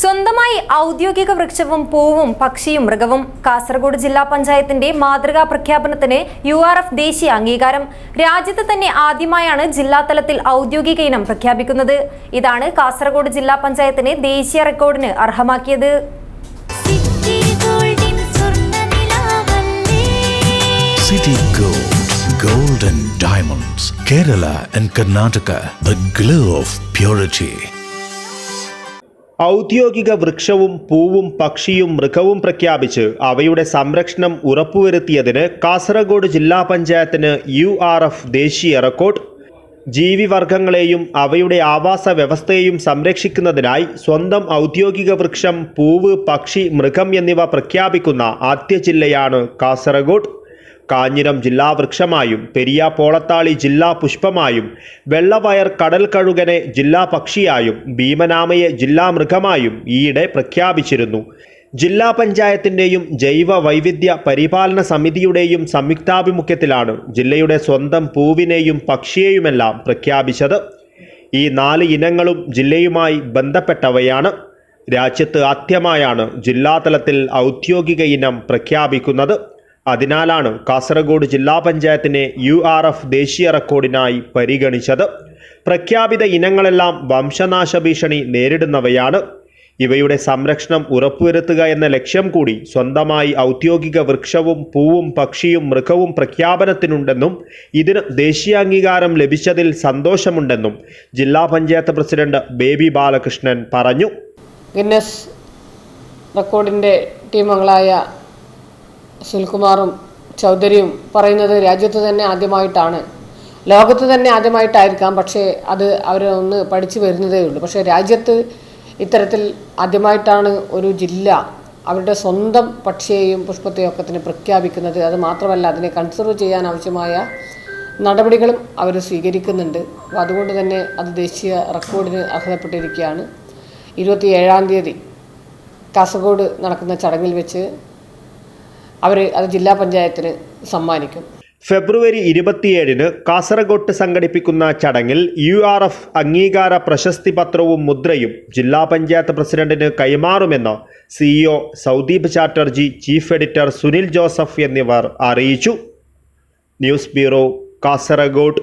സ്വന്തമായി ഔദ്യോഗിക വൃക്ഷവും പൂവും പക്ഷിയും മൃഗവും കാസർഗോഡ് ജില്ലാ പഞ്ചായത്തിന്റെ മാതൃകാ പ്രഖ്യാപനത്തിന് യു ആർ എഫ് ദേശീയ അംഗീകാരം. രാജ്യത്ത് തന്നെ ആദ്യമായാണ് ജില്ലാതലത്തിൽ ഔദ്യോഗിക ഇനം പ്രഖ്യാപിക്കുന്നത്. ഇതാണ് കാസർഗോഡ് ജില്ലാ പഞ്ചായത്തിനെ ദേശീയ റെക്കോർഡിന് അർഹമാക്കിയത്. City Gold, Gold and Diamonds, Kerala and Karnataka, the glow of purity. ഔദ്യോഗിക വൃക്ഷവും പൂവും പക്ഷിയും മൃഗവും പ്രഖ്യാപിച്ച് അവയുടെ സംരക്ഷണം ഉറപ്പുവരുത്തിയതിന് കാസർഗോഡ് ജില്ലാ പഞ്ചായത്തിന് യു ദേശീയ റെക്കോർഡ്. ജീവിവർഗങ്ങളെയും അവയുടെ ആവാസ വ്യവസ്ഥയെയും സംരക്ഷിക്കുന്നതിനായി സ്വന്തം ഔദ്യോഗിക വൃക്ഷം പൂവ് പക്ഷി മൃഗം എന്നിവ പ്രഖ്യാപിക്കുന്ന ആദ്യ ജില്ലയാണ് കാസർഗോഡ്. കാഞ്ഞിരം ജില്ലാ വൃക്ഷമായും പെരിയ പോളത്താളി ജില്ലാ പുഷ്പമായും വെള്ളവയർ കടൽ കഴുകനെ ജില്ലാ പക്ഷിയായും ഭീമനാമയെ ജില്ലാ മൃഗമായും ഈയിടെ പ്രഖ്യാപിച്ചിരുന്നു. ജില്ലാ പഞ്ചായത്തിന്റെയും ജൈവ വൈവിധ്യ പരിപാലന സമിതിയുടെയും സംയുക്താഭിമുഖ്യത്തിലാണ് ജില്ലയുടെ സ്വന്തം പൂവിനെയും പക്ഷിയെയുമെല്ലാം പ്രഖ്യാപിച്ചത്. ഈ നാല് ഇനങ്ങളും ജില്ലയുമായി ബന്ധപ്പെട്ടവയാണ്. രാജ്യത്ത് ആദ്യമായാണ് ജില്ലാതലത്തിൽ ഔദ്യോഗിക ഇനം പ്രഖ്യാപിക്കുന്നത്. അതിനാലാണ് കാസർഗോഡ് ജില്ലാ പഞ്ചായത്തിനെ യു ആർ എഫ് ദേശീയ റെക്കോർഡിനായി പരിഗണിച്ചത്. പ്രഖ്യാപിത ഇനങ്ങളെല്ലാം വംശനാശ ഭീഷണി നേരിടുന്നവയാണ്. ഇവയുടെ സംരക്ഷണം ഉറപ്പുവരുത്തുക എന്ന ലക്ഷ്യം കൂടി സ്വന്തമായി ഔദ്യോഗിക വൃക്ഷവും പൂവും പക്ഷിയും മൃഗവും പ്രഖ്യാപനത്തിനുണ്ടെന്നും ഇതിന് ദേശീയ അംഗീകാരം ലഭിച്ചതിൽ സന്തോഷമുണ്ടെന്നും ജില്ലാ പഞ്ചായത്ത് പ്രസിഡന്റ് ബേബി ബാലകൃഷ്ണൻ പറഞ്ഞു. ഗിന്നസ് റെക്കോർഡിന്റെ ടീമുകളായ സുനിൽകുമാറും ചൗധരിയും പറയുന്നത് രാജ്യത്ത് തന്നെ ആദ്യമായിട്ടാണ്. ലോകത്ത് തന്നെ ആദ്യമായിട്ടായിരിക്കാം പക്ഷേ അത് അവരൊന്ന് പഠിച്ചു വരുന്നതേ ഉള്ളൂ. പക്ഷേ രാജ്യത്ത് ഇത്തരത്തിൽ ആദ്യമായിട്ടാണ് ഒരു ജില്ല അവരുടെ സ്വന്തം പക്ഷിയെയും പുഷ്പത്തെയും ഒക്കെ തന്നെ പ്രഖ്യാപിക്കുന്നത്. അത് മാത്രമല്ല അതിനെ കൺസർവ് ചെയ്യാൻ ആവശ്യമായ നടപടികളും അവർ സ്വീകരിക്കുന്നുണ്ട്. അപ്പോൾ അതുകൊണ്ട് തന്നെ അത് ദേശീയ റെക്കോർഡിന് അർഹതപ്പെട്ടിരിക്കുകയാണ്. ഇരുപത്തി ഏഴാം തീയതി കാസർഗോഡ് നടക്കുന്ന ചടങ്ങിൽ വെച്ച് അവർ അത് ജില്ലാ പഞ്ചായത്തിന് സമ്മാനിക്കും. ഫെബ്രുവരി ഇരുപത്തിയേഴിന് കാസർഗോട്ട് സംഘടിപ്പിക്കുന്ന ചടങ്ങിൽ യു ആർ എഫ് അംഗീകാര പ്രശസ്തി പത്രവും മുദ്രയും ജില്ലാ പഞ്ചായത്ത് പ്രസിഡന്റിന് കൈമാറുമെന്ന് CEO Saudeep Chatterjee chief editor Sunil Joseph എന്നിവർ അറിയിച്ചു. News bureau Kasaragod